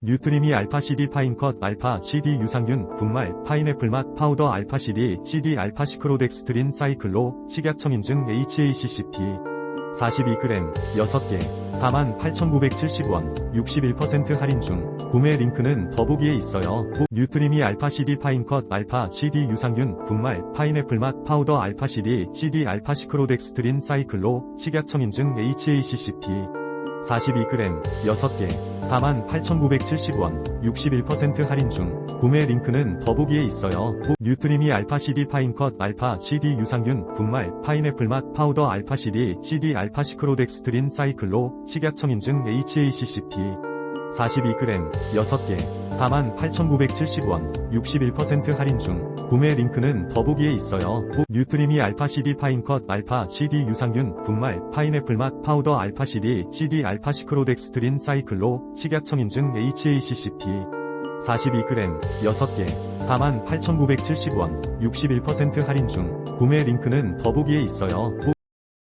뉴트리미 알파 CD 파인컷 알파 CD 유산균 분말 파인애플 맛 파우더 알파 CD CD 알파 시크로덱스트린 사이클로 식약청 인증 HACCP 42g 6개 48,970원 61% 할인 중. 구매 링크는 더보기에 있어요. 뉴트리미 알파 CD 파인컷 알파 CD 유산균 분말 파인애플 맛 파우더 알파 CD CD 알파 시크로덱스트린 사이클로 식약청 인증 HACCP 42g 6개 48,970원 61% 할인 중 구매 링크는 더보기에 있어요. 뉴트리미 알파 CD 파인컷 알파 CD 유산균 분말 파인애플 맛 파우더 알파 CD CD 알파 시크로덱스트린 사이클로 식약청 인증 HACCP 42g 6개 48,970원 61% 할인 중 구매 링크는 더보기에 있어요. 뉴트리미 알파 CD 파인컷 알파 CD 유산균 분말 파인애플 맛 파우더 알파 CD CD 알파 시크로덱스트린 사이클로 식약청 인증 HACCP 42g 6개 48,970원 61% 할인 중 구매 링크는 더보기에 있어요.